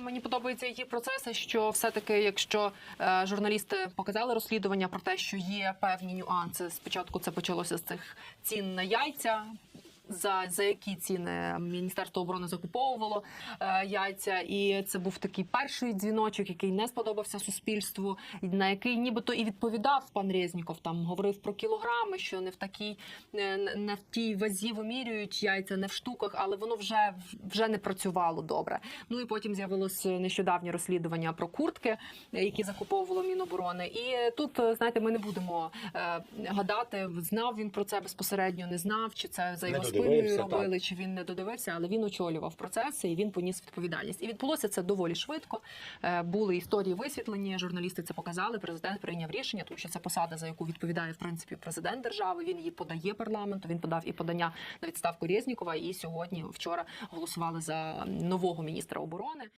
Мені подобається її процеси, що все-таки, якщо е, журналісти показали розслідування про те, що є певні нюанси. Спочатку це почалося з цих цін на яйця. За, за які ціни Міністерство оборони закуповувало е, яйця, і це був такий перший дзвіночок, який не сподобався суспільству, на який нібито і відповідав пан Резніков. Там говорив про кілограми, що не в такій не, не в тій вазі вимірюють яйця, не в штуках, але воно вже вже не працювало добре. Ну і потім з'явилось нещодавнє розслідування про куртки, які закуповувало Міноборони. І тут знаєте, ми не будемо е, гадати, знав він про це безпосередньо, не знав, чи це за його спиною робили, чи він не додивився, але він очолював процеси і він поніс відповідальність. І відбулося це доволі швидко. Е, Були історії висвітлені. Журналісти це показали. Президент прийняв рішення, тому що це посада, за яку відповідає в принципі президент держави. Він її подає парламенту. Він подав і подання на відставку Резнікова. І сьогодні, вчора, голосували за нового міністра оборони.